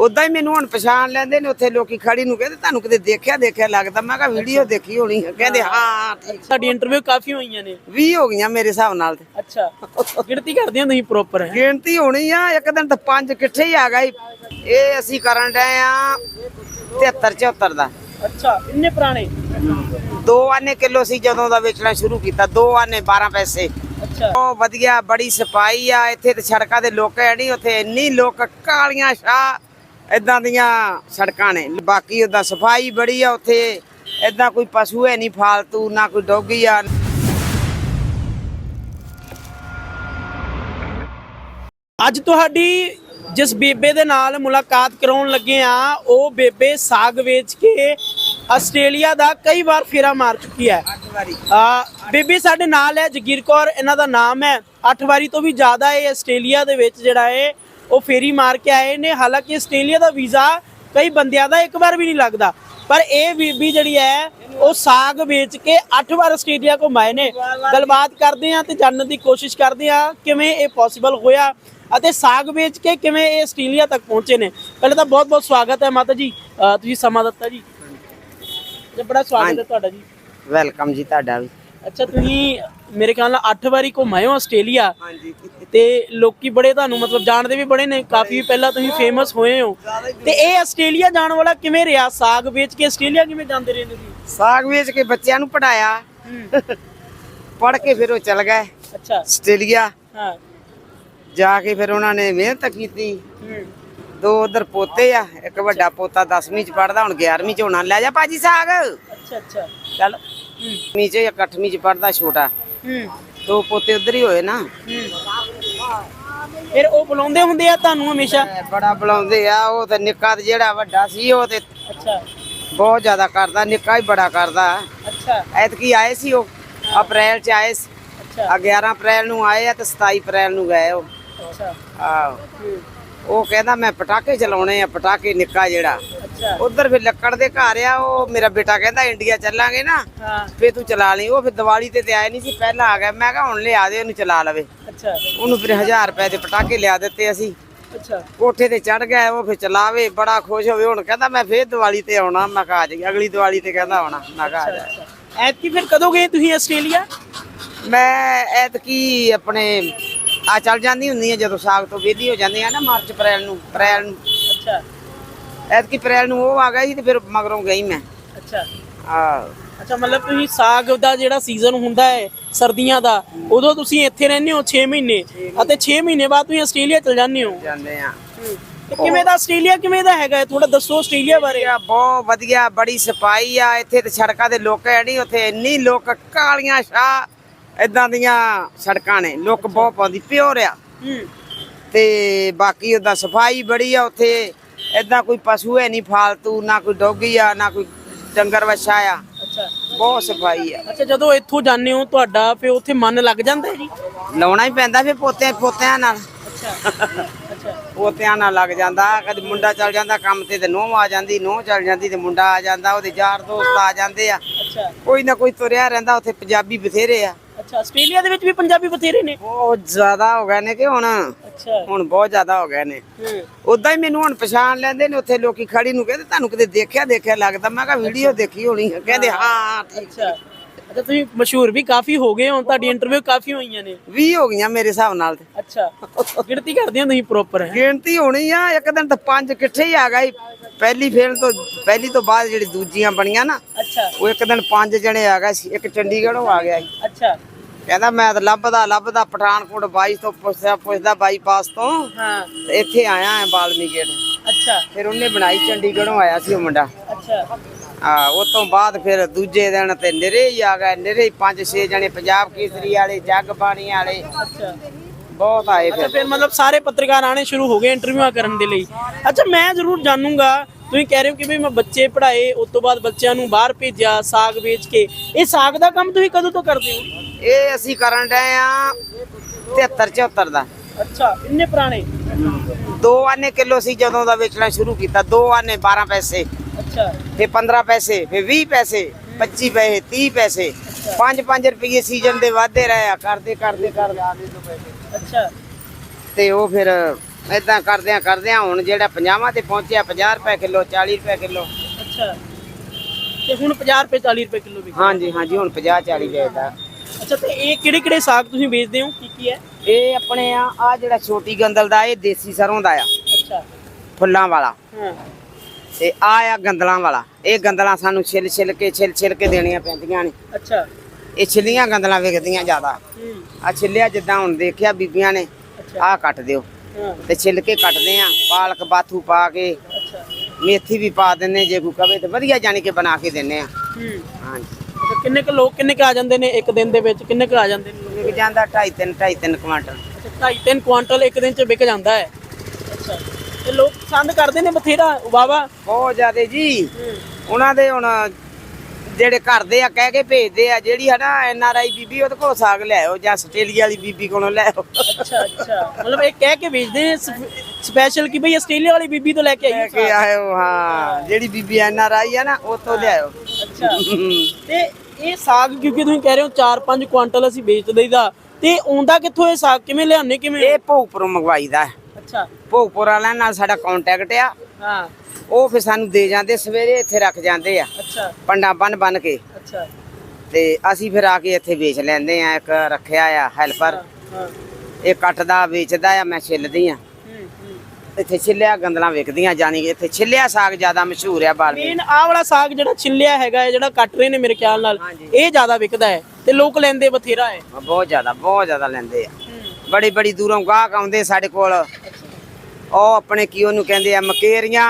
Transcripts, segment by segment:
ਉਦਾਂ ਹੀ ਮੈਨੂੰ ਹੁਣ ਪਛਾਣ ਲੈਂਦੇ ਨੇ ਉੱਥੇ ਲੋਕੀ ਖੜੀ ਨੂੰ ਕਹਿੰਦੇ ਤੁਹਾਨੂੰ ਕਿਤੇ ਦੇਖਿਆ ਦੇਖਿਆ ਲੱਗਦਾ? ਮੈਂ ਕਿਹਾ ਵੀਡੀਓ ਦੇਖੀ ਹੋਣੀ ਹੈ ਕਹਿੰਦੇ ਹਾਂ। ਠੀਕ। ਸਾਡੀ ਇੰਟਰਵਿਊ ਕਾਫੀ ਹੋਈਆਂ ਨੇ। 20 ਹੋ ਗਈਆਂ ਮੇਰੇ ਹਿਸਾਬ ਨਾਲ ਤੇ। ਅੱਛਾ। ਗਿਣਤੀ ਕਰਦੇ ਹੋ ਤੁਸੀਂ ਪ੍ਰੋਪਰ ਹੈ ਗਿਣਤੀ ਹੋਣੀ ਆ ਇੱਕ ਦਿਨ ਤਾਂ ਪੰਜ ਇਕੱਠੇ ਹੀ ਆ ਗਏ। ਇਹ ਅਸੀਂ ਕਰਨ ਡਏ ਆ 73 74 ਦਾ। ਅੱਛਾ ਇੰਨੇ ਪੁਰਾਣੇ? ਦੋ ਆਨੇ ਕਿਲੋ ਸੀ ਜਦੋਂ ਦਾ ਵੇਚਣਾ ਸ਼ੁਰੂ ਕੀਤਾ ਦੋ ਆਨੇ 12 ਪੈਸੇ। ਅੱਛਾ। ਉਹ ਵਧੀਆ ਬੜੀ ਸਫ਼ਾਈ ਆ ਇੱਥੇ ਤੇ ਸੜਕਾਂ ਦੇ ਲੋਕ ਹੈ ਨਹੀਂ ਉੱਥੇ ਇੰਨੀ ਲੋਕ ਕਾਲੀਆਂ ਸ਼ਾਹ। ਇਦਾਂ ਦੀਆਂ ਸੜਕਾਂ ਨੇ। ਬਾਕੀ ਉਹਦਾ ਸਫ਼ਾਈ ਬੜੀ ਆ ਉੱਥੇ। ਇਦਾਂ ਕੋਈ ਪਸ਼ੂ ਹੈ ਨਹੀਂ ਫਾਲਤੂ ਨਾ ਕੋਈ ਡੋਗੀ ਆ। ਅੱਜ ਤੁਹਾਡੀ ਜਿਸ ਬੇਬੇ ਦੇ ਨਾਲ ਮੁਲਾਕਾਤ ਕਰਾਉਣ ਲੱਗੇ ਆ ਉਹ ਬੇਬੇ ਸਾਗ ਵੇਚ ਕੇ ਆਸਟ੍ਰੇਲੀਆ ਦਾ ਕਈ ਵਾਰ ਫੇਰਾ ਮਾਰ ਚੁੱਕੀ ਹੈ। ਅੱਠ ਆ ਬੇਬੀ ਸਾਡੇ ਨਾਲ ਹੈ ਜਗੀਰ ਕੌਰ ਇਹਨਾਂ ਦਾ ਨਾਮ ਹੈ। 8 ਵਾਰੀ ਤੋਂ ਵੀ ਜ਼ਿਆਦਾ ਇਹ ਆਸਟ੍ਰੇਲੀਆ ਦੇ ਵਿੱਚ ਜਿਹੜਾ ਹੈ ਉਹ ਫੇਰੀ ਮਾਰ ਕੇ ਆਏ ਨੇ। ਹਾਲਾਂਕਿ ਆਸਟ੍ਰੇਲੀਆ ਦਾ ਵੀਜ਼ਾ ਕਈ ਬੰਦਿਆਂ ਦਾ ਇੱਕ ਵਾਰ ਵੀ ਨਹੀਂ ਲੱਗਦਾ। ਪਰ ਇਹ ਬੀਬੀ ਜਿਹੜੀ ਹੈ ਉਹ ਸਾਗ ਵੇਚ ਕੇ 8 ਵਾਰ ਆਸਟ੍ਰੇਲੀਆ ਘੁੰਮਾਏ ਨੇ। ਗੱਲਬਾਤ ਕਰਦੇ ਆ ਤੇ ਜਾਣਨ ਦੀ ਕੋਸ਼ਿਸ਼ ਕਰਦੇ ਆ ਕਿਵੇਂ ਇਹ ਪੋਸੀਬਲ ਹੋਇਆ ਅਤੇ ਸਾਗ ਵੇਚ ਕੇ ਕਿਵੇਂ ਇਹ ਆਸਟ੍ਰੇਲੀਆ ਤੱਕ ਪਹੁੰਚੇ ਨੇ। ਪਹਿਲੇ ਤਾਂ ਬਹੁਤ ਬਹੁਤ ਸਵਾਗਤ ਹੈ ਮਾਤਾ ਜੀ। ਤੁਸੀਂ ਸਮਾਂ ਦਿੱਤਾ ਜੀ। ਤੇ ਬੜਾ ਸਵਾਗਤ ਹੈ ਤੁਹਾਡਾ ਜੀ। ਵੈਲਕਮ ਜੀ ਤੁਹਾਡਾ ਵੀ। ਅੱਛਾ ਤੁਸੀਂ ਮੇਰੇ ਖਿਆਲ ਨਾਲ 8 ਵਾਰੀ ਘੁੰਮਾਏ ਹੋ ਆਸਟ੍ਰੇਲੀਆ। ਹਾਂਜੀ। ਤੇ ਲੋਕੀ ਬੜੇ ਤੁਹਾਨੂੰ ਮਤਲਬ ਜਾਣਦੇ ਵੀ ਬੜੇ ਨੇ ਕਾਫੀ ਪਹਿਲਾਂ ਤੁਸੀਂ ਫੇਮਸ ਹੋਏ ਹੋ। ਤੇ ਇਹ ਆਸਟ੍ਰੇਲੀਆ ਜਾਣ ਵਾਲਾ ਕਿਵੇਂ ਰਿਹਾ? ਸਾਗ ਵੇਚ ਕੇ ਆਸਟ੍ਰੇਲੀਆ ਕਿਵੇਂ ਜਾਂਦੇ ਰਹੇ ਜੀ ਸਾਗ ਵੇਚ ਕੇ ਬੱਚਿਆਂ ਨੂੰ ਪੜਾਇਆ। ਪੜ ਕੇ ਫਿਰ ਉਹ ਚਲ ਗਏ। ਅੱਛਾ। ਆਸਟ੍ਰੇਲੀਆ। ਹਾਂ। ਜਾ ਕੇ ਫਿਰ ਉਹਨਾਂ ਨੇ ਮਿਹਨਤ ਕੀਤੀ। ਦੋ ਉਧਰ ਪੋਤੇ ਆ ਇੱਕ ਵੱਡਾ ਪੋਤਾ 10ਵੀਂ ਚ ਪੜਦਾ ਹੁਣ 11ਵੀਂ ਚ ਹੋਣਾ। ਲੈ ਜਾ ਭਾਜੀ ਸਾਗ। ਅੱਛਾ ਅੱਛਾ। ਚੱਲ। ਨੀਚੇ ਇੱਕ 8ਵੀਂ ਚ ਪੜਦਾ ਛੋਟਾ। ਹੂੰ। ਦੋ ਪੋਤੇ ਉਧਰ ਹੀ ਹੋਏ ਨਾ। ਫਿਰ ਉਹ ਬੁਲਾਉਂਦੇ ਹੁੰਦੇ ਆ ਤੁਹਾਨੂੰ ਹਮੇਸ਼ਾ? ਬੜਾ ਬੁਲਾਉਂਦੇ ਆ ਉਹ ਤੇ ਨਿੱਕਾ ਤੇ ਜਿਹੜਾ ਵੱਡਾ ਸੀ ਉਹ ਤੇ ਅੱਛਾ। ਬਹੁਤ ਜ਼ਿਆਦਾ ਕਰਦਾ ਨਿੱਕਾ ਹੀ ਬੜਾ ਕਰਦਾ। ਅੱਛਾ। ਐਤਕੀ ਆਏ ਸੀ ਉਹ ਅਪ੍ਰੈਲ ਚ ਆਏ ਸੀ। ਅੱਛਾ। ਆ 11 ਅਪ੍ਰੈਲ ਨੂੰ ਆਏ ਆ ਤੇ 27 ਅਪ੍ਰੈਲ ਨੂੰ ਗਏ ਉਹ। ਅੱਛਾ। ਆਹੋ। ਉਹ ਕਹਿੰਦਾ ਮੈਂ ਪਟਾਕੇ ਚਲਾਉਣੇ ਆ ਪਟਾਕੇ ਨਿੱਕਾ ਜਿਹੜਾ। ਉਧਰ ਫਿਰ ਲੱਕੜ ਦੇ ਘਰ ਆ ਉਹ ਮੇਰਾ ਬੇਟਾ ਕਹਿੰਦਾ ਇੰਡੀਆ ਚੱਲਾਂਗੇ ਨਾ ਫੇ ਤੂੰ ਚਲਾ ਲਈ। ਉਹ ਫਿਰ ਦੀਵਾਲੀ ਤੇ ਤੇ ਆਏ ਨਹੀਂ ਸੀ ਪਹਿਲਾਂ ਆ ਗਿਆ। ਮੈਂ ਕਿਹਾ ਹੁਣ ਲਿਆ ਦੇ ਉਹਨੂੰ ਚਲਾ ਲਵੇ। ਅੱਛਾ। ਉਹਨੂੰ ਫਿਰ 1000 ਰੁਪਏ ਦੇ ਪਟਾਕੇ ਲਿਆ ਦਿੱਤੇ ਅਸੀਂ। ਅੱਛਾ। ਕੋਠੇ ਤੇ ਚੜ ਗਿਆ ਉਹ ਫਿਰ ਚਲਾਵੇ ਬੜਾ ਖੁਸ਼ ਹੋਵੇ। ਹੁਣ ਕਹਿੰਦਾ ਮੈਂ ਫੇਰ ਦੀਵਾਲੀ ਤੇ ਆਉਣਾ ਮੈਂ ਕਿਹਾ ਜਾਈਂ। ਅਗਲੀ ਦੀਵਾਲੀ ਤੇ ਕਹਿੰਦਾ ਆਉਣਾ ਮੈਂ ਕਿਹਾ ਆ ਜਾ ਐਤਕੀ ਫਿਰ ਕਦੋਂ ਗਏ ਤੁਸੀਂ ਆਸਟ੍ਰੇਲੀਆ? ਮੈਂ ਐਤਕੀ ਆਪਣੇ ਆ ਚੱਲ ਜਾਂਦੀ ਹੁੰਦੀ ਆ ਜਦੋਂ ਸਾਗ ਤੋਂ ਵਿਹਲੀ ਹੋ ਜਾਂਦੀ ਆ ਨਾ ਮਾਰਚ ਅਪ੍ਰੈਲ ਨੂੰ ਅਪ੍ਰੈਲ ਨੂੰ। ਅੱਛਾ। ਐਤਕੀ ਅਪ੍ਰੈਲ ਨੂੰ ਉਹ ਆ ਗਿਆ ਸੀ ਤੇ ਫਿਰ ਮਗਰੋਂ ਗਈ ਮੈਂ। ਅੱਛਾ। ਆ। ਅੱਛਾ ਮਤਲਬ ਤੁਸੀਂ ਸਾਗ ਦਾ ਜਿਹੜਾ ਸੀਜ਼ਨ ਹੁੰਦਾ ਹੈ ਸਰਦੀਆਂ ਦਾ ਉਦੋਂ ਤੁਸੀਂ ਇੱਥੇ ਰਹਿੰਦੇ ਹੋ 6 ਮਹੀਨੇ ਅਤੇ 6 ਮਹੀਨੇ ਬਾਅਦ ਤੁਸੀਂ ਆਸਟ੍ਰੇਲੀਆ ਚਲ ਜਾਂਦੇ ਹੋ। ਜਾਂਦੇ ਆ। ਤੇ ਕਿਵੇਂ ਦਾ ਆਸਟ੍ਰੇਲੀਆ ਕਿਵੇਂ ਦਾ ਹੈਗਾ? ਥੋੜਾ ਦੱਸੋ ਆਸਟ੍ਰੇਲੀਆ ਬਾਰੇ। ਵਧੀਆ ਬਹੁਤ ਵਧੀਆ ਬੜੀ ਸਫ਼ਾਈ ਆ ਇੱਥੇ ਤੇ ਸੜਕਾਂ ਦੇ ਲੋਕ ਹੈ ਨਹੀਂ ਉੱਥੇ ਇੰਨੀ ਲੋਕ ਕਾਲੀਆਂ ਸ਼ਾਹ। ਇਦਾਂ ਦੀਆਂ ਸੜਕਾਂ ਨੇ ਲੋਕ ਬਹੁਤ ਪਾਉਂਦੀ ਪਿਓਰ ਆ। ਤੇ ਬਾਕੀ ਉਹਦਾ ਸਫ਼ਾਈ ਬੜੀ ਆ ਉੱਥੇ ਇਦਾਂ ਕੋਈ ਪਸ਼ੂ ਹੈ ਨਹੀਂ ਫਾਲਤੂ ਨਾ ਕੋਈ ਡੋਗੀ ਆ ਨਾ ਕੋਈ ਡੰਗਰ ਵੱਛਾ ਆ। ਅੱਛਾ। ਬਹੁਤ ਸਫ਼ਾਈ ਆ। ਅੱਛਾ ਜਦੋਂ ਇੱਥੋਂ ਜਾਂਦੇ ਹੋ ਤੁਹਾਡਾ ਫਿਰ ਉੱਥੇ ਮਨ ਲੱਗ ਜਾਂਦਾ ਹੈ ਜੀ? ਲਾਉਣਾ ਹੀ ਪੈਂਦਾ ਫਿਰ ਪੋਤੇ ਪੋਤਿਆਂ ਨਾਲ। ਅੱਛਾ ਅੱਛਾ। ਪੋਤਿਆਂ ਨਾਲ ਲੱਗ ਜਾਂਦਾ ਕਦੇ ਮੁੰਡਾ ਚੱਲ ਜਾਂਦਾ ਕੰਮ ਤੇ ਤੇ ਨੂੰਹ ਆ ਜਾਂਦੀ ਨੂੰਹ ਚੱਲ ਜਾਂਦੀ ਤੇ ਮੁੰਡਾ ਆ ਜਾਂਦਾ ਉਹਦੇ ਯਾਰ ਦੋਸਤ ਆ ਜਾਂਦੇ ਆ। ਅੱਛਾ। ਕੋਈ ਨਾ ਕੋਈ ਤੁਰਿਆ ਰਹਿੰਦਾ ਉੱਥੇ ਪੰਜਾਬੀ ਬਥੇਰੇ ਆ। ਅੱਛਾ ਆਸਟ੍ਰੇਲੀਆ ਦੇ ਵਿੱਚ ਵੀ ਪੰਜਾਬੀ ਬਥੇਰੇ ਨੇ? ਬਹੁਤ ਜ਼ਿਆਦਾ ਹੋ ਗਏ ਨੇ ਕਿ ਹੁਣ? ਅੱਛਾ। ਹੁਣ ਬਹੁਤ ਜ਼ਿਆਦਾ ਹੋ ਗਏ ਨੇ। ਹੂੰ। ਉਦਾਂ ਹੀ ਮੈਨੂੰ ਹੁਣ ਪਛਾਣ ਲੈਂਦੇ ਨੇ ਉੱਥੇ ਲੋਕੀ ਖੜੀ ਨੂੰ ਕਹਿੰਦੇ ਤੁਹਾਨੂੰ ਕਿਤੇ ਦੇਖਿਆ ਦੇਖਿਆ ਲੱਗਦਾ। ਮੈਂ ਕਿਹਾ ਵੀਡੀਓ ਦੇਖੀ ਹੋਣੀ ਹੈ ਕਹਿੰਦੇ ਹਾਂ ਠੀਕ। ਅੱਛਾ। ਅੱਛਾ ਤੁਸੀਂ ਮਸ਼ਹੂਰ ਵੀ ਕਾਫੀ ਹੋ ਗਏ ਹੋ ਤੁਹਾਡੀ ਇੰਟਰਵਿਊ ਕਾਫੀ ਹੋਈਆਂ ਨੇ। 20 ਹੋ ਗਈਆਂ ਮੇਰੇ ਹਿਸਾਬ ਨਾਲ ਤੇ। ਅੱਛਾ ਗਿਣਤੀ ਕਰਦੇ ਹੋ ਤੁਸੀਂ ਪ੍ਰੋਪਰ ਹੈ ਗਿਣਤੀ ਹੋਣੀ ਆ ਇੱਕ ਦਿਨ ਤਾਂ ਪੰਜ ਇਕੱਠੇ ਹੀ ਆ ਗਏ। ਪਹਿਲੀ ਫੇਲ ਤੋਂ ਪਹਿਲੀ ਤੋਂ ਬਾਅਦ ਜਿਹੜੀ ਦੂਜੀਆਂ ਬਣੀਆਂ ਨਾ ਅੱਛਾ। ਉਹ ਇੱਕ ਦਿਨ ਪੰਜ ਜਣੇ ਆ ਗਏ ਸੀ ਇੱਕ ਚੰਡੀਗੜ੍ਹੋਂ ਆ ਗਿਆ ਸੀ। ਅੱਛਾ। ਕਹਿੰਦਾ ਮੈਂ ਤਾਂ ਲੱਭਦਾ ਲੱਭਦਾ ਪਠਾਨਕੋਟ 22 ਤੋਂ ਪੁੱਛਦਾ ਪੁੱਛਦਾ ਬਾਈਪਾਸ ਤੋਂ। ਹਾਂ। ਇੱਥੇ ਆਇਆ ਹੈ ਬਾਲਮੀ ਗੇਟ ਅੱਛਾ। ਫਿਰ ਉਹਨੇ ਬਣਾਈ ਚੰਡੀਗੜ੍ਹੋਂ ਆਇਆ ਸੀ ਉਹ ਮੁੰਡਾ। ਅੱਛਾ। ਆ ਉਹ ਤੋਂ ਬਾਅਦ ਫਿਰ ਦੂਜੇ ਦਿਨ ਤੇ ਨਿਰੇ ਹੀ ਆ ਗਏ ਨਿਰੇ ਹੀ ਪੰਜ ਛੇ ਜਣੇ ਪੰਜਾਬ ਕੇਸਰੀ ਵਾਲੇ ਜੱਗ ਬਾਣੀ ਵਾਲੇ। ਅੱਛਾ। ਬਹੁਤ ਆਏ ਫਿਰ। ਫਿਰ ਮਤਲਬ ਸਾਰੇ ਪੱਤਰਕਾਰ ਆਣੇ ਸ਼ੁਰੂ ਹੋ ਗਏ ਇੰਟਰਵਿਊਆਂ ਕਰਨ ਦੇ ਲਈ। ਅੱਛਾ ਮੈਂ ਜ਼ਰੂਰ ਜਾਣੂੰਗਾ ਤੁਸੀਂ ਕਹਿ ਰਹੇ ਹੋ ਕਿ ਵੀ ਮੈਂ ਬੱਚੇ ਪੜ੍ਹਾਏ ਉਸ ਤੋਂ ਬਾਅਦ ਬੱਚਿਆਂ ਨੂੰ ਬਾਹਰ ਭੇਜਿਆ ਸਾਗ ਵੇਚ ਕੇ। ਇਹ ਸਾਗ ਦਾ ਕੰਮ ਤੁਸੀਂ ਕਦੋਂ ਤੋਂ ਕਰਦੇ ਹੋ? ਇਹ ਅਸੀਂ ਕਰਨ ਡਏ ਆ 73 74 ਦਾ। ਅੱਛਾ ਇੰਨੇ ਪੁਰਾਣੇ? ਦੋ ਆਨੇ ਕਿਲੋ ਸੀ ਜਦੋਂ ਦਾ ਵੇਚਣਾ ਸ਼ੁਰੂ ਕੀਤਾ ਦੋ ਆਨੇ 12 ਪੈਸੇ। ਅੱਛਾ। ਫਿਰ 15 ਪੈਸੇ ਫਿਰ 20 ਪੈਸੇ 25 ਪੈਸੇ 30 ਪੈਸੇ। 5-5 ਰੁਪਏ ਸੀਜ਼ਨ ਦੇ ਵਾਧੇ ਰਹੇ ਆ ਕਰਦੇ ਕਰਦੇ ਕਰਦੇ। ਅੱਛਾ। ਤੇ ਉਹ ਫਿਰ ਇਦਾਂ ਕਰਦਿਆਂ ਕਰਦਿਆਂ ਹੁਣ ਜਿਹੜਾ 50 ਤੇ ਪਹੁੰਚਿਆ 50 ਰੁਪਏ ਕਿਲੋ 40 ਰੁਪਏ ਕਿਲੋ। ਅੱਛਾ। ਤੇ ਹੁਣ 50 ਰੁਪਏ 40 ਰੁਪਏ ਕਿਲੋ ਵਿਕਦਾ। ਹਾਂਜੀ ਹਾਂਜੀ ਹੁਣ 50 40 ਵੇਚਦਾ ਅੱਛਾ ਤੇ ਇਹ ਕਿਹੜੇ ਕਿਹੜੇ ਸਾਗ ਤੁਸੀਂ ਵੇਚਦੇ ਹੋ? ਕੀ ਕੀ ਹੈ? ਇਹ ਆਪਣੇ ਆ ਆ ਜਿਹੜਾ ਛੋਟੀ ਗੰਦਲ ਦਾ ਇਹ ਦੇਸੀ ਸਰੋਂ ਦਾ ਆ। ਅੱਛਾ। ਫੁੱਲਾਂ ਵਾਲਾ। ਹਾਂ। ਤੇ ਆ ਆ ਗੰਦਲਾਂ ਵਾਲਾ। ਇਹ ਗੰਦਲਾਂ ਸਾਨੂੰ ਛਿਲ ਛਿਲ ਕੇ ਛਿਲ ਛਿਲ ਕੇ ਦੇਣੀਆਂ ਪੈਂਦੀਆਂ ਨੇ। ਅੱਛਾ। ਇਹ ਛਿੱਲੀਆਂ ਗੰਦਲਾਂ ਵਿਕਦੀਆਂ ਜ਼ਿਆਦਾ। ਹੂੰ। ਆ ਛਿੱਲਿਆ ਜਿੱਦਾਂ ਹੁਣ ਦੇਖਿਆ ਬੀਬੀਆਂ ਨੇ ਆਹ ਕੱਟ ਦਿਓ। ਤੇ ਛਿੱਲ ਕੇ ਕੱਟਦੇ ਆ ਪਾਲਕ ਬਾਥੂ ਪਾ ਕੇ। ਅੱਛਾ। ਮੇਥੀ ਵੀ ਪਾ ਦਿੰਨੇ ਜੇ ਕੋਈ ਕਵੇ ਤੇ ਵਧੀਆ ਜਾਣੀ ਕਿ ਬਣਾ ਕੇ ਦਿੰਨੇ ਆ। ਹਾਂਜੀ। ਕਿੰਨੇ ਕੁ ਲੋਕ ਕਿੰਨੇ ਕੁ ਆ ਜਾਂਦੇ ਨੇ ਇੱਕ ਦਿਨ ਦੇ ਵਿੱਚ? ਕਿੰਨੇ ਕੁ ਆ ਜਾਂਦੇ ਨੇ? ਵਿਕ ਜਾਂਦਾ 2.5 3 2.5 3 ਕੁਆਂਟਲ। ਅੱਛਾ ਢਾਈ ਤਿੰਨ ਕੁਆਂਟਲ ਇੱਕ ਦਿਨ ਚ ਵਿਕ ਜਾਂਦਾ ਹੈ? ਅੱਛਾ। ਲੋਕ ਪਸੰਦ ਕਰਦੇ ਨੇ ਬਥੇਰਾ ਵਾਵਾ ਬਹੁਤ ਜ਼ਿਆਦੇ ਜੀ। ਉਹਨਾਂ ਦੇ ਹੁਣ ਜਿਹੜੇ ਘਰ ਦੇ ਆ ਕਹਿ ਕੇ ਭੇਜਦੇ ਆ ਜਿਹੜੀ ਹੈ ਨਾ ਐਨ ਆਰ ਆਈ ਬੀਬੀ ਉਹਦੇ ਕੋਲ ਸਾਗ ਲਿਆਓ ਜਾਂ ਆਸਟ੍ਰੇਲੀਆ ਵਾਲੀ ਬੀਬੀ ਕੋਲੋਂ ਲਿਆਓ ਅੱਛਾ ਅੱਛਾ। ਮਤਲਬ ਇਹ ਕਹਿ ਕੇ ਵੇਚਦੇ ਨੇ ਸਪੈਸ਼ਲ ਕਿ ਭਈ ਆਸਟ੍ਰੇਲੀਆ ਵਾਲੀ ਬੀਬੀ ਤੋਂ ਲੈ ਕੇ ਲੈ ਆਈ ਕੇ ਆਇਓ ਹਾਂ। ਜਿਹੜੀ ਬੀਬੀ ਐਨ ਆਰ ਆਈ ਆ ਨਾ ਉਹ ਤੋਂ ਲਿਆਓ ਅੱਛਾ। ਤੇ ਇਹ ਸਾਗ ਕਿਉਂਕਿ ਤੁਸੀਂ ਕਹਿ ਰਹੇ ਹੋ 4-5 ਕੁਆਂਟਲ ਅਸੀਂ ਵੇਚ ਦਈਦਾ ਤੇ ਆਉਂਦਾ ਕਿੱਥੋਂ ਇਹ ਸਾਗ? ਕਿਵੇਂ ਲਿਆਉਂਦੇ ਕਿਵੇਂ? ਇਹ ਭੋਗਪੁਰੋਂ ਮੰਗਵਾਈਦਾ। ਅੱਛਾ। ਭੋਗਪੁਰ ਵਾਲਿਆਂ ਨਾਲ ਸਾਡਾ ਕੰਟੈਕਟ ਆ। ਹਾਂ। ਉਹ ਫਿਰ ਸਾਨੂੰ ਦੇ ਜਾਂਦੇ ਸਵੇਰੇ ਇੱਥੇ ਰੱਖ ਜਾਂਦੇ ਆ। ਅੱਛਾ। ਪੰਡਾ ਬੰਨ ਬੰਨ ਕੇ। ਅੱਛਾ। ਤੇ ਅਸੀਂ ਫਿਰ ਆ ਕੇ ਇੱਥੇ ਵੇਚ ਲੈਂਦੇ ਆ ਇੱਕ ਰੱਖਿਆ ਆ ਹੈਲਪਰ। ਇਹ ਕੱਟਦਾ ਵੇਚਦਾ ਆ ਮੈਂ ਛਿੱਲਦੀ ਆ। ਇੱਥੇ ਛਿੱਲਿਆ ਗੰਦਲਾਂ ਵਿਕਦੀਆਂ ਜਾਨੀ ਇੱਥੇ ਛਿੱਲਿਆ ਸਾਗ ਜ਼ਿਆਦਾ ਮਸ਼ਹੂਰ ਆ ਬਾਲਮੀ ਮੇਨ ਆਹ ਵਾਲਾ ਸਾਗ ਜਿਹੜਾ ਛਿੱਲਿਆ ਹੈਗਾ ਹੈ ਜਿਹੜਾ ਕੱਟ ਰਹੇ ਨੇ ਮੇਰੇ ਖਿਆਲ ਨਾਲ। ਇਹ ਜ਼ਿਆਦਾ ਵਿਕਦਾ ਹੈ ਤੇ ਲੋਕ ਲੈਂਦੇ ਬਥੇਰਾ ਹੈ। ਬਹੁਤ ਜ਼ਿਆਦਾ ਬਹੁਤ ਜ਼ਿਆਦਾ ਲੈਂਦੇ ਆ। ਬੜੀ ਬੜੀ ਦੂਰੋਂ ਗਾਹਕ ਆਉਂਦੇ ਸਾਡੇ ਕੋਲ। ਉਹ ਆਪਣੇ ਕੀ ਉਹਨੂੰ ਕਹਿੰਦੇ ਆ ਮਕੇਰੀਆਂ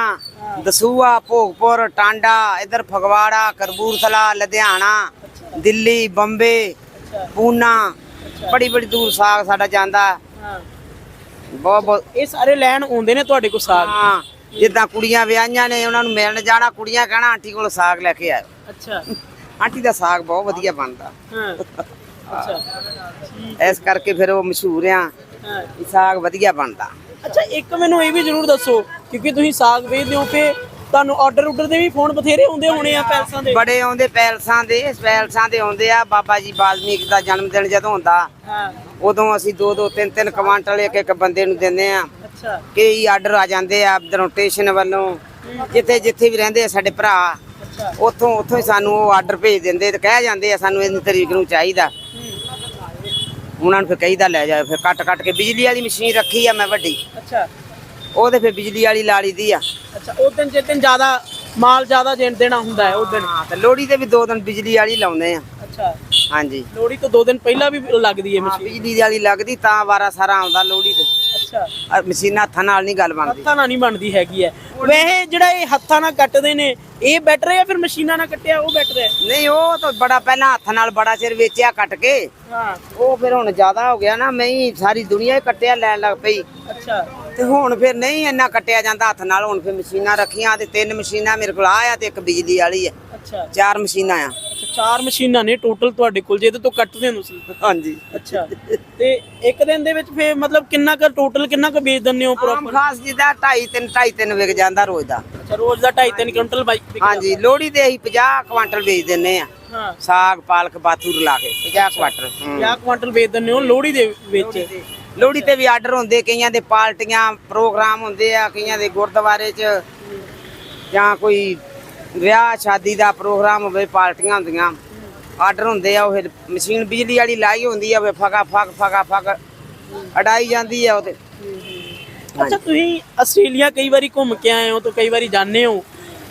ਦਸੂਆ ਭੋਗਪੁਰ ਟਾਂਡਾ ਇਧਰ ਫਗਵਾੜਾ ਕਰਬੂਰਥਲਾ ਲੁਧਿਆਣਾ ਦਿੱਲੀ ਬੰਬੇ ਪੂਨਾ ਬੜੀ ਬੜੀ ਦੂਰ ਸਾਗ ਸਾਡਾ ਜਾਂਦਾ। ਬਹੁਤ ਬਹੁਤ। ਇਹ ਸਾਰੇ ਲੈਣ ਆਉਂਦੇ ਨੇ ਤੁਹਾਡੇ ਕੋਲ ਸਾਗ? ਹਾਂ ਜਿੱਦਾਂ ਕੁੜੀਆਂ ਵਿਆਹੀਆਂ ਨੇ ਉਹਨਾਂ ਨੂੰ ਮਿਲਣ ਜਾਣਾ ਕੁੜੀਆਂ ਕਹਿਣਾ ਆਂਟੀ ਕੋਲ ਸਾਗ ਲੈ ਕੇ ਆਇਓ। ਅੱਛਾ। ਆਂਟੀ ਦਾ ਸਾਗ ਬਹੁਤ ਵਧੀਆ ਬਣਦਾ। ਹਾਂ। ਅੱਛਾ। ਇਸ ਕਰਕੇ ਫਿਰ ਉਹ ਮਸ਼ਹੂਰ ਆ ਸਾਗ ਵਧੀਆ ਬਣਦਾ। ਅੱਛਾ ਇੱਕ ਮੈਨੂੰ ਇਹ ਵੀ ਜ਼ਰੂਰ ਦੱਸੋ ਕਿਉਂਕਿ ਤੁਸੀਂ ਸਾਗ ਵੇਚਦੇ ਹੋ ਫੇ ਤੁਹਾਨੂੰ ਆਰਡਰ ਉਡਰ ਦੇ ਵੀ ਫੋਨ ਬਥੇਰੇ ਆਉਂਦੇ ਹੋਣੇ ਆ ਪੈਲਸਾਂ ਦੇ। ਬੜੇ ਆਉਂਦੇ ਪੈਲਸਾਂ ਦੇ ਪੈਲਸਾਂ ਦੇ ਆਉਂਦੇ ਆ। ਬਾਬਾ ਜੀ ਬਾਲਮੀਕ ਦਾ ਜਨਮ ਦਿਨ ਜਦੋਂ ਹੁੰਦਾ ਹਾਂ। ਉਦੋਂ ਅਸੀਂ ਦੋ ਦੋ ਤਿੰਨ ਤਿੰਨ ਕੁਆਂਟਲ ਇੱਕ ਇੱਕ ਬੰਦੇ ਨੂੰ ਦਿੰਦੇ ਆ। ਅੱਛਾ। ਕਈ ਆਰਡਰ ਆ ਜਾਂਦੇ ਆ ਇੱਧਰੋਂ ਸਟੇਸ਼ਨ ਵੱਲੋਂ ਜਿੱਥੇ ਜਿੱਥੇ ਵੀ ਰਹਿੰਦੇ ਆ ਸਾਡੇ ਭਰਾ। ਉੱਥੋਂ ਉੱਥੋਂ ਹੀ ਸਾਨੂੰ ਉਹ ਆਰਡਰ ਭੇਜ ਦਿੰਦੇ ਤੇ ਕਹਿ ਜਾਂਦੇ ਆ ਸਾਨੂੰ ਇੰਨੀ ਤਰੀਕ ਨੂੰ ਚਾਹੀਦਾ। ਉਹਨਾਂ ਨੂੰ ਫਿਰ ਕਹੀਦਾ ਲੈ ਜਾਓ ਫਿਰ ਕੱਟ ਕੱਟ ਕੇ ਬਿਜਲੀ ਵਾਲੀ ਮਸ਼ੀਨ ਰੱਖੀ ਆ ਮੈਂ ਵੱਡੀ। ਅੱਛਾ। ਉਹਦੇ ਫਿਰ ਬਿਜਲੀ ਵਾਲੀ ਲਾ ਲਈ ਦੀ ਆ। ਅੱਛਾ ਉਹ ਦਿਨ ਜੇ ਦਿਨ ਜ਼ਿਆਦਾ ਮਾਲ ਜ਼ਿਆਦਾ ਦੇਣ ਦੇਣਾ ਹੁੰਦਾ ਹੈ ਉਹ ਦਿਨ। ਹਾਂ ਤੇ ਲੋਹੜੀ ਤੇ ਵੀ ਦੋ ਦਿਨ ਬਿਜਲੀ ਵਾਲੀ ਲਾਉਂਦੇ ਆ। ਅੱਛਾ। ਹਾਂਜੀ। ਲੋੜੀ ਤੋਂ ਦੋ ਦਿਨ ਪਹਿਲਾਂ ਵੀ ਲੱਗਦੀ ਹੈ ਹਾਂ ਮਸ਼ੀਨ? ਬਿਜਲੀ ਵਾਲੀ ਲੱਗਦੀ ਤਾਂ ਵਾਰਾ ਸਾਰਾ ਆਉਂਦਾ ਲੋਹੜੀ ਤੇ। ਅੱਛਾ। ਮਸ਼ੀਨਾਂ ਹੱਥਾਂ ਨਾਲ ਨਹੀਂ ਗੱਲ ਬਣਦੀ। ਹੱਥਾਂ ਨਾਲ ਨਹੀਂ ਬਣਦੀ ਹੈਗੀ ਹੈ। ਵੈਸੇ ਜਿਹੜਾ ਇਹ ਹੱਥਾਂ ਨਾਲ ਕੱਟਦੇ ਨੇ ਇਹ ਬੈਟਰ ਹੈ ਜਾਂ ਫਿਰ ਮਸ਼ੀਨਾਂ ਨਾਲ ਕੱਟਿਆ ਉਹ ਬੈਟਰ ਹੈ? ਨਹੀਂ ਉਹ ਤਾਂ ਬੜਾ ਪਹਿਲਾਂ ਹੱਥ ਨਾਲ ਬੜਾ ਚਿਰ ਵੇਚਿਆ ਕੱਟ ਕੇ। ਹਾਂ। ਉਹ ਫਿਰ ਹੁਣ ਜ਼ਿਆਦਾ ਹੋ ਗਿਆ ਨਾ ਮੈਂ ਹੀ ਸਾਰੀ ਦੁਨੀਆ ਹੀ ਕੱਟਿਆ ਲੈਣ ਲੱਗ ਪਈ। ਅੱਛਾ। ਤੇ ਹੁਣ ਫਿਰ ਨਹੀਂ ਇੰਨਾ ਕੱਟਿਆ ਜਾਂਦਾ ਹੱਥ ਨਾਲ ਹੁਣ ਫਿਰ ਮਸ਼ੀਨਾਂ ਰੱਖੀਆਂ ਤੇ ਤਿੰਨ ਮਸ਼ੀਨਾਂ ਮੇਰੇ ਕੋਲ ਆ ਆ ਤੇ ਇੱਕ ਬਿਜਲੀ ਵਾਲੀ ਆ ਅੱਛਾ। ਚਾਰ ਮਸ਼ੀਨਾਂ ਆ। ਅੱਛਾ ਚਾਰ ਮਸ਼ੀਨਾਂ ਨੇ ਟੋਟਲ ਤੁਹਾਡੇ ਕੋਲ ਜਿਹਦੇ ਤੋਂ ਕੱਟਦੇ ਹੋ ਤੁਸੀਂ? ਹਾਂਜੀ। ਅੱਛਾ ਤੇ ਇੱਕ ਦਿਨ ਦੇ ਵਿੱਚ ਫੇਰ ਮਤਲਬ ਕਿੰਨਾ ਕੁ ਟੋਟਲ ਕਿੰਨਾ ਕੁ ਵੇਚ ਦਿੰਦੇ ਹੋ ਆਮ ਪ੍ਰੋਪਰ ਖਾਸ ਜਿਹਦਾ 2.5 3 2.5 3 ਵਿਕ ਜਾਂਦਾ ਰੋਜ਼ ਦਾ। ਅੱਛਾ ਰੋਜ਼ ਦਾ 2.5 3 ਕੁਇੰਟਲ ਬਾਈਕ ਹਾਂਜੀ ਲੋਹੜੀ ਤੇ ਅਸੀਂ 50 ਕੁਆਂਟਲ ਵੇਚ ਦਿੰਨੇ ਆ। ਹਾਂ। ਸਾਗ ਪਾਲਕ ਬਾਥੂ ਰਲਾ ਕੇ 50 ਕੁਆਂਟਲ ਹੂੰ। 50 ਕੁਇੰਟਲ ਵੇਚ ਦਿੰਦੇ ਹੋ ਲੋਹੜੀ ਦੇ ਵਿੱਚ? ਲੋਹੜੀ ਤੇ ਵੀ ਆਰਡਰ ਹੁੰਦੇ ਕਈਆਂ ਦੇ ਪਾਰਟੀਆਂ ਪ੍ਰੋਗਰਾਮ ਹੁੰਦੇ ਆ ਕਈਆਂ ਦੇ ਗੁਰਦੁਆਰੇ 'ਚ ਜਾਂ ਕੋਈ ਵਿਆਹ ਸ਼ਾਦੀ ਦਾ ਪ੍ਰੋਗਰਾਮ ਹੋਵੇ ਪਾਰਟੀਆਂ ਹੁੰਦੀਆਂ। ਆਰਡਰ ਹੁੰਦੇ ਆ ਉਹ ਫਿਰ ਮਸ਼ੀਨ ਬਿਜਲੀ ਵਾਲੀ ਲਾਈ ਹੁੰਦੀ ਆ ਵੇ ਫਗਾ ਫਗ ਫਗਾ ਫਗ ਅਡਾਈ ਜਾਂਦੀ ਆ ਉਹਦੇ ਅੱਛਾ ਤੁਸੀਂ ਆਸਟ੍ਰੇਲੀਆ ਕਈ ਵਾਰੀ ਘੁੰਮ ਕੇ ਆਏ ਹੋ ਤਾਂ ਕਈ ਵਾਰੀ ਜਾਂਦੇ ਹੋ।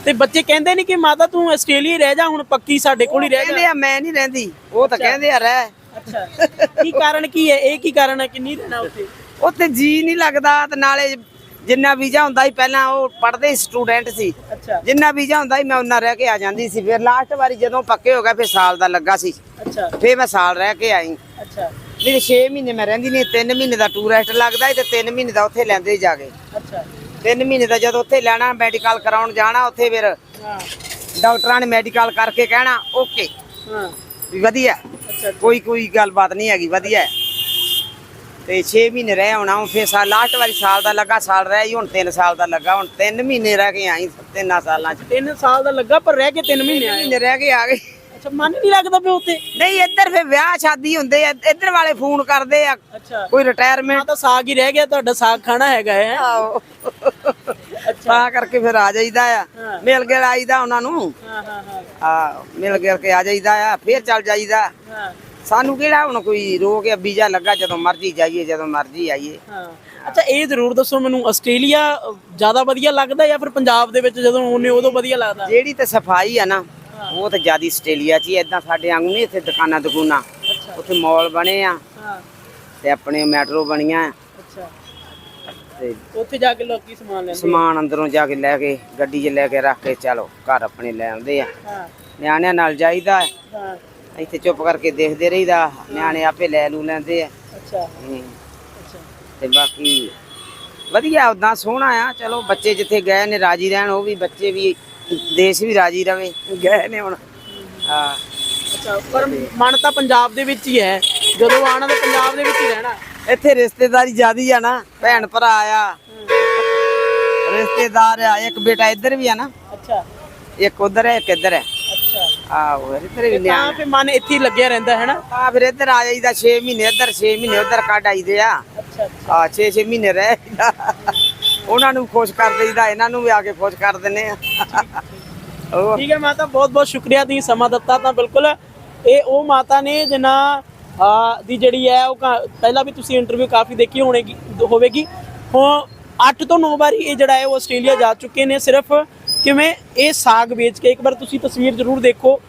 ਤੇ ਬੱਚੇ ਕਹਿੰਦੇ ਨਹੀਂ ਕਿ ਮਾਤਾ ਤੂੰ ਆਸਟ੍ਰੇਲੀਆ ਰਹਿ ਜਾ ਹੁਣ ਪੱਕੀ ਸਾਡੇ ਕੋਲ ਹੀ ਰਹਿ ਕਹਿੰਦੇ ਜਾ। ਆ ਮੈਂ ਨਹੀਂ ਰਹਿੰਦੀ ਉਹ ਤਾਂ ਕਹਿੰਦੇ ਆ ਰਹਿ। ਅੱਛਾ। ਕੀ ਕਾਰਨ ਕੀ ਹੈ? ਇਹ ਕੀ ਕਾਰਨ ਹੈ? ਕਿ ਨਹੀਂ ਰਹਿਣਾ ਉੱਥੇ? ਉੱਥੇ ਜੀ ਨਹੀਂ ਲੱਗਦਾ ਤੇ ਨਾਲੇ ਜਿੰਨਾ ਵੀਜ਼ਾ ਹੁੰਦਾ ਸੀ ਪਹਿਲਾਂ ਉਹ ਪੜ੍ਹਦੇ ਸਟੂਡੈਂਟ ਸੀ। ਅੱਛਾ। ਜਿੰਨਾ ਵੀਜ਼ਾ ਹੁੰਦਾ ਸੀ ਮੈਂ ਉਹਨਾਂ ਰਹਿ ਕੇ ਆ ਜਾਂਦੀ ਸੀ। ਫਿਰ ਲਾਸਟ ਵਾਰੀ ਜਦੋਂ ਪੱਕੇ ਹੋ ਗਏ ਫਿਰ ਸਾਲ ਦਾ ਲੱਗਾ ਸੀ। ਅੱਛਾ। ਫਿਰ ਮੈਂ ਸਾਲ ਰਹਿ ਕੇ ਆਈ। ਅੱਛਾ। ਨਹੀਂ 6 ਮਹੀਨੇ ਮੈਂ ਰਹਿੰਦੀ ਨਹੀਂ 3 ਮਹੀਨੇ ਦਾ ਟੂਰਿਸਟ ਲੱਗਦਾ ਤੇ 3 ਮਹੀਨੇ ਦਾ ਉੱਥੇ ਲੈਂਦੇ ਜਾ ਕੇ। ਅੱਛਾ। 3 ਮਹੀਨੇ ਦਾ ਜਦੋਂ ਉੱਥੇ ਲੈਣਾ ਮੈਡੀਕਲ ਕਰਾਉਣ ਜਾਣਾ ਉੱਥੇ ਫਿਰ ਡਾਕਟਰਾਂ ਨੇ ਮੈਡੀਕਲ ਕਰਕੇ ਕਹਿਣਾ ਓਕੇ ਹਾਂ। ਵੀ ਵਧੀਆ। ਕੋਈ ਕੋਈ ਗੱਲਬਾਤ ਨਹੀਂ ਹੈਗੀ ਵਧੀਆ। ਹੈ। ਤੇ 6 ਮਹੀਨੇ ਰਹਿ ਆਉਣਾ ਹੁਣ ਫਿਰ ਸਾਲ ਲਾਸਟ ਵਾਰੀ ਸਾਲ ਦਾ ਲੱਗਾ ਸਾਲ ਰਹਿ ਹੀ ਹੁਣ 3 ਸਾਲ ਦਾ ਲੱਗਾ ਹੁਣ 3 ਮਹੀਨੇ ਰਹਿ ਕੇ ਆਈ ਤਿੰਨਾਂ ਸਾਲਾਂ ਚ। 3 ਸਾਲ ਦਾ ਲੱਗਾ ਪਰ ਰਹਿ ਕੇ 3 ਮਹੀਨੇ ਆਏ। ਮਹੀਨੇ ਰਹਿ ਕੇ ਆ ਗਏ। ਅੱਛਾ ਮਨ ਨਹੀਂ ਲੱਗਦਾ ਪਿਆ ਉੱਥੇ? ਨਹੀਂ ਇੱਧਰ ਫਿਰ ਵਿਆਹ ਸ਼ਾਦੀ ਹੁੰਦੇ ਆ ਇੱਧਰ ਵਾਲੇ ਫੋਨ ਕਰਦੇ ਆ। ਅੱਛਾ। ਕੋਈ ਰਿਟਾਇਰਮੈਂਟ ਤਾਂ ਸਾਗ ਹੀ ਰਹਿ ਗਿਆ ਤੁਹਾਡਾ ਸਾਗ ਖਾਣਾ ਹੈਗਾ ਹੈ। ਆਓ ਤਾਂ ਕਰਕੇ ਫਿਰ ਆ ਜਾਈਦਾ ਆ। ਮਿਲ ਕੇ ਆਈਦਾ ਉਹਨਾਂ ਨੂੰ। ਹਾਂ ਹਾਂ ਹਾਂ। ਆ ਮਿਲ ਕੇ ਆ ਜਾਈਦਾ ਆ ਫਿਰ ਚੱਲ ਜਾਈਦਾ। ਹਾਂ। ਸਾਨੂੰ ਕਿਹੜਾ ਹੁਣ ਕੋਈ ਰੋਕ ਆ ਵੀਜ਼ਾ ਲੱਗਾ ਜਦੋਂ ਮਰਜ਼ੀ ਜਾਈਏ ਜਦੋਂ ਮਰਜ਼ੀ ਆਈਏ। ਹਾਂ। ਅੱਛਾ ਇਹ ਜ਼ਰੂਰ ਦੱਸੋ ਮੈਨੂੰ ਆਸਟ੍ਰੇਲੀਆ ਜ਼ਿਆਦਾ ਵਧੀਆ ਲੱਗਦਾ ਜਾਂ ਫਿਰ ਪੰਜਾਬ ਦੇ ਵਿੱਚ ਜਦੋਂ ਉਹਨੇ ਉਦੋਂ ਵਧੀਆ ਲੱਗਦਾ? ਜਿਹੜੀ ਤੇ ਸਫ਼ਾਈ ਆ ਨਾ ਉਹ ਤੇ ਜਿਆਦੀ ਆਸਟ੍ਰੇਲੀਆ 'ਚ ਹੀ ਇਦਾਂ ਸਾਡੇ ਵਾਂਗੂ ਨਹੀਂ ਇੱਥੇ ਦੁਕਾਨਾਂ ਦੁਕਾਨਾਂ। ਉੱਥੇ ਮਾਲ ਬਣੇ ਆ ਤੇ ਆਪਣੇ ਮੈਟਰੋ ਬਣੀਆਂ। ਅੱਛਾ। ਤੇ ਉੱਥੇ ਜਾ ਕੇ ਲੋਕੀ ਸਮਾਨ ਲੈਂਦੇ ਸਮਾਨ ਅੰਦਰੋਂ ਜਾ ਕੇ ਲੈ ਕੇ ਗੱਡੀ 'ਚ ਲੈ ਕੇ ਰੱਖ ਕੇ ਚਲੋ ਘਰ ਆਪਣੇ ਲੈ ਆਉਂਦੇ ਆ। ਹਾਂ। ਨਿਆਣਿਆਂ ਨਾਲ ਜਾਈਦਾ ਹਾਂ। ਇੱਥੇ ਚੁੱਪ ਕਰਕੇ ਦੇਖਦੇ ਰਹੀਦਾ ਨਿਆਣੇ ਆਪੇ ਲੈ ਲੂ ਲੈਂਦੇ ਆ। ਅੱਛਾ। ਹਮ, ਅੱਛਾ। ਤੇ ਬਾਕੀ ਵਧੀਆ ਉਦਾਂ ਸੋਹਣਾ ਆ। ਚਲੋ ਬੱਚੇ ਜਿੱਥੇ ਗਏ ਨੇ ਰਾਜੀ ਰਹਿਣ ਉਹ ਵੀ ਬੱਚੇ ਵੀ ਦੇਸ਼ ਵੀ ਰਾਜੀ ਰਵੇ। ਗਏ ਨੇ ਹੁਣ। ਹਾਂ। ਅੱਛਾ ਪਰ ਮਨ ਤਾਂ ਪੰਜਾਬ ਦੇ ਵਿੱਚ ਹੀ ਹੈ। ਜਦੋਂ ਆਣਾ ਤਾਂ ਪੰਜਾਬ ਦੇ ਵਿੱਚ ਹੀ ਰਹਿਣਾ। ਇੱਥੇ ਰਿਸ਼ਤੇਦਾਰੀ ਜ਼ਿਆਦੀ ਆ ਨਾ। ਭੈਣ ਭਰਾ ਆ। ਰਿਸ਼ਤੇਦਾਰ ਆ ਇੱਕ ਬੇਟਾ ਇੱਧਰ ਵੀ ਆ ਨਾ। ਅੱਛਾ। ਇੱਕ ਉਧਰ ਹੈ ਇੱਕ ਇੱਧਰ ਹੈ। ਆਹੋ ਇੱਧਰ ਵੀ ਤਾਂ ਨਿਆਣਾ ਫਿਰ ਮਨ ਇੱਥੇ ਹੀ ਲੱਗਿਆ ਰਹਿੰਦਾ ਹੈ ਨਾ? ਆ ਫਿਰ ਇੱਧਰ ਆ ਜਾਈਦਾ 6 ਮਹੀਨੇ ਇੱਧਰ 6 ਮਹੀਨੇ ਉੱਧਰ ਕੱਢ ਆਈਦੇ ਆ। ਅੱਛਾ ਆ 6 6 ਮਹੀਨੇ ਰਹਿ ਜਾਈਦਾ। ਉਹਨਾਂ ਨੂੰ ਖੁਸ਼ ਕਰ ਦੇਈਦਾ ਇਹਨਾਂ ਨੂੰ ਵੀ ਆ ਕੇ ਖੁਸ਼ ਕਰ ਦਿੰਨੇ ਆ। ਉਹ ਠੀਕ ਹੈ ਮਾਤਾ ਬਹੁਤ ਬਹੁਤ ਸ਼ੁਕਰੀਆ ਤੁਸੀਂ ਸਮਾਂ ਦਿੱਤਾ ਤਾਂ ਬਿਲਕੁਲ। ਇਹ ਉਹ ਮਾਤਾ ਨੇ ਜਿਨ੍ਹਾਂ ਦੀ ਜਿਹੜੀ ਹੈ ਉਹ ਪਹਿਲਾਂ ਵੀ ਤੁਸੀਂ ਇੰਟਰਵਿਊ ਕਾਫੀ ਦੇਖੀ ਹੋਣੇਗੀ ਹੋਵੇਗੀ। ਹੁਣ 8 ਤੋਂ 9 ਵਾਰੀ ਇਹ ਜਿਹੜਾ ਹੈ ਉਹ ਆਸਟ੍ਰੇਲੀਆ ਜਾ ਚੁੱਕੇ ਨੇ ਸਿਰਫ ਕਿਵੇਂ ਇਹ ਸਾਗ ਵੇਚ ਕੇ, ਇੱਕ ਵਾਰ ਤੁਸੀਂ ਤਸਵੀਰ ਜ਼ਰੂਰ ਦੇਖੋ।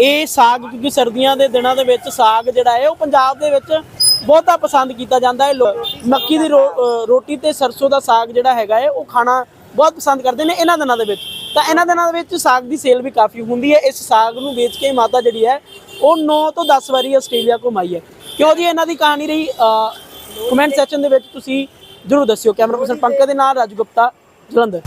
ਇਹ ਸਾਗ ਕਿਉਂਕਿ ਸਰਦੀਆਂ ਦੇ ਦਿਨਾਂ ਦੇ ਵਿੱਚ ਸਾਗ ਜਿਹੜਾ ਹੈ, ਉਹ ਪੰਜਾਬ ਦੇ ਵਿੱਚ ਬਹੁਤਾ ਪਸੰਦ ਕੀਤਾ ਜਾਂਦਾ ਹੈ। ਲੋ- ਮੱਕੀ ਦੀ ਰੋ- ਰੋਟੀ ਤੇ ਸਰਸੋਂ ਦਾ ਸਾਗ ਜਿਹੜਾ ਹੈਗਾ ਹੈ, ਉਹ ਖਾਣਾ ਬਹੁਤ ਪਸੰਦ ਕਰਦੇ ਨੇ ਇਹਨਾਂ ਦਿਨਾਂ ਦੇ ਵਿੱਚ। ਤਾਂ ਇਹਨਾਂ ਦਿਨਾਂ ਦੇ ਵਿੱਚ ਸਾਗ ਦੀ ਸੇਲ ਵੀ ਕਾਫੀ ਹੁੰਦੀ ਹੈ। ਇਸ ਸਾਗ ਨੂੰ ਵੇਚ ਕੇ ਮਾਤਾ ਜਿਹੜੀ ਹੈ, ਉਹ 9 ਤੋਂ 10 ਵਾਰੀ ਆਸਟ੍ਰੇਲੀਆ ਘੁਮਾਈ ਹੈ। ਕਿਉਂ ਜੀ ਇਹਨਾਂ ਦੀ ਕਹਾਣੀ ਰਹੀ? ਕਮੈਂਟ ਸੈਕਸ਼ਨ ਦੇ ਵਿੱਚ ਤੁਸੀਂ ਜਰੂਰ ਦੱਸਿਓ। ਕੈਮਰਾ ਪਰਸਨ ਪੰਕਜ ਦੇ ਨਾਲ, ਰਾਜੂ ਗੁਪਤਾ, ਜਲੰਧਰ।